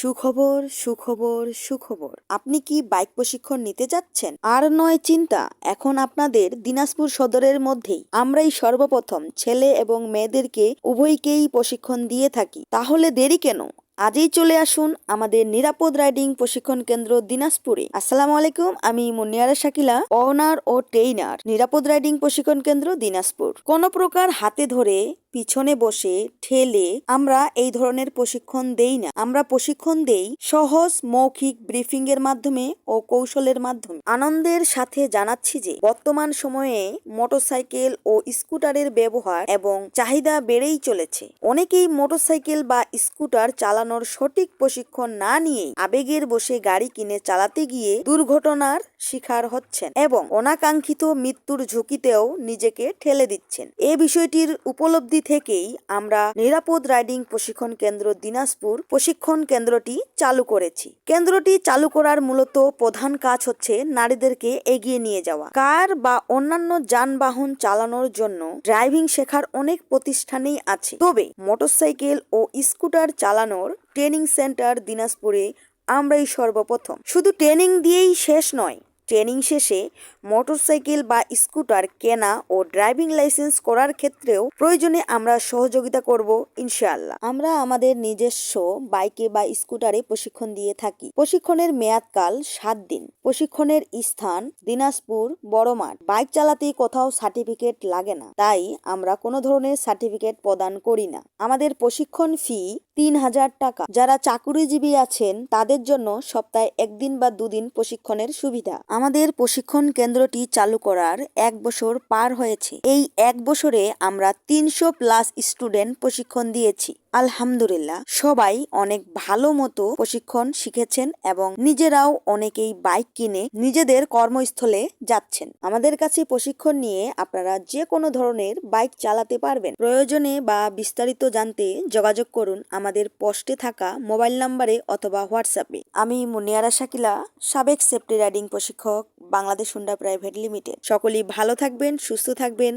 সুখবর সুখবর সুখবর। আপনি কি বাইক প্রশিক্ষণ নিতে যাচ্ছেন? আর নয়, চিন্তা। এখন আপনাদের দিনাজপুর সদরের মধ্যেই আমরাই সর্বপ্রথম ছেলে এবং মেয়েদেরকে উভয়কেই প্রশিক্ষণ দিয়ে থাকি। তাহলে দেরি কেন? আজই চলে আসুন আমাদের নিরাপদ রাইডিং প্রশিক্ষণ কেন্দ্র দিনাজপুরে। আসসালামু আলাইকুম, আমি মুনিয়ারা শাকিলা অনার ও ট্রেইনার নিরাপদ রাইডিং প্রশিক্ষণ কেন্দ্র দিনাজপুর। কোন প্রকার হাতে ধরে পিছনে বসে ঠেলে আমরা এই ধরনের প্রশিক্ষণ দেই না। আমরা প্রশিক্ষণ দেই সহজ, মৌখিক ব্রিফিং এর মাধ্যমে ও কৌশলের মাধ্যমে। আনন্দের সাথে জানাচ্ছি যে, বর্তমান সময়ে মোটরসাইকেল ও স্কুটারের ব্যবহার এবং চাহিদা বেড়েই চলেছে। অনেকেই মোটরসাইকেল বা স্কুটার চালানোর সঠিক প্রশিক্ষণ না নিয়ে আবেগের বসে গাড়ি কিনে চালাতে গিয়ে দুর্ঘটনার শিকার হচ্ছেন এবং অনাকাঙ্ক্ষিত মৃত্যুর ঝুঁকিতেও নিজেকে ঠেলে দিচ্ছেন। এ বিষয়টির উপলব্ধি থেকেই আমরা নিরাপদ রাইডিং প্রশিক্ষণ কেন্দ্র দিনাজপুর প্রশিক্ষণ কেন্দ্রটি চালু করেছি। কেন্দ্রটি চালু করার মূলত প্রধান কাজ হচ্ছে নারীদেরকে এগিয়ে নিয়ে যাওয়া। কার বা অন্যান্য যানবাহন চালানোর জন্য ড্রাইভিং শেখার অনেক প্রতিষ্ঠানেই আছে। তবে মোটরসাইকেল ও স্কুটার চালানোর ট্রেনিং সেন্টার দিনাজপুরে আমরাই সর্বপ্রথম। শুধু ট্রেনিং দিয়েই শেষ নয় ট্রেনিং শেষে মোটরসাইকেল বা স্কুটার কেনা ও ড্রাইভিং লাইসেন্স করার ক্ষেত্রেও প্রয়োজনে আমরা সহযোগিতা করব, ইনশাআল্লাহ। আমরা আমাদের নিজস্ব বাইকে বা স্কুটারে প্রশিক্ষণ দিয়ে থাকি। প্রশিক্ষণের মেয়াদকাল সাত দিন। প্রশিক্ষণের স্থান দিনাজপুর, বড়মাঠ। বাইক চালাতে কোথাও সার্টিফিকেট লাগে না। তাই আমরা কোনো ধরনের সার্টিফিকেট প্রদান করি না। আমাদের প্রশিক্ষণ ফি তিন হাজার টাকা। যারা চাকুরিজীবী আছেন, তাদের জন্য সপ্তাহে একদিন বা দুদিন প্রশিক্ষণের সুবিধা। আমাদের প্রশিক্ষণ কেন্দ্রটি চালু করার এক বছর পার হয়েছে। এই এক বছরে আমরা তিনশো প্লাস স্টুডেন্ট প্রশিক্ষণ দিয়েছি। আলহামদুলিল্লাহ, সবাই অনেক ভালো মতো প্রশিক্ষণ শিখেছেন এবং নিজেরাও অনেকেই বাইক কিনে নিজেদের কর্মস্থলে যাচ্ছেন। আমাদের কাছে প্রশিক্ষণ নিয়ে আপনারা যে কোনো ধরনের বাইক চালাতে পারবেন। প্রয়োজনে বা বিস্তারিত জানতে যোগাযোগ করুন আমাদের পোস্টে থাকা মোবাইল নাম্বারে অথবা হোয়াটসঅ্যাপে। আমি মুনিয়ারা শাকিলা, সাবেক সেফটি রাইডিং প্রশিক্ষক। Bangladesh Honda private limited. সকলেই ভালো থাকবেন, সুস্থ থাকবেন।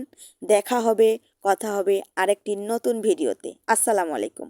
দেখা হবে, কথা হবে আরেকটি নতুন ভিডিওতে। আসসালামু আলাইকুম।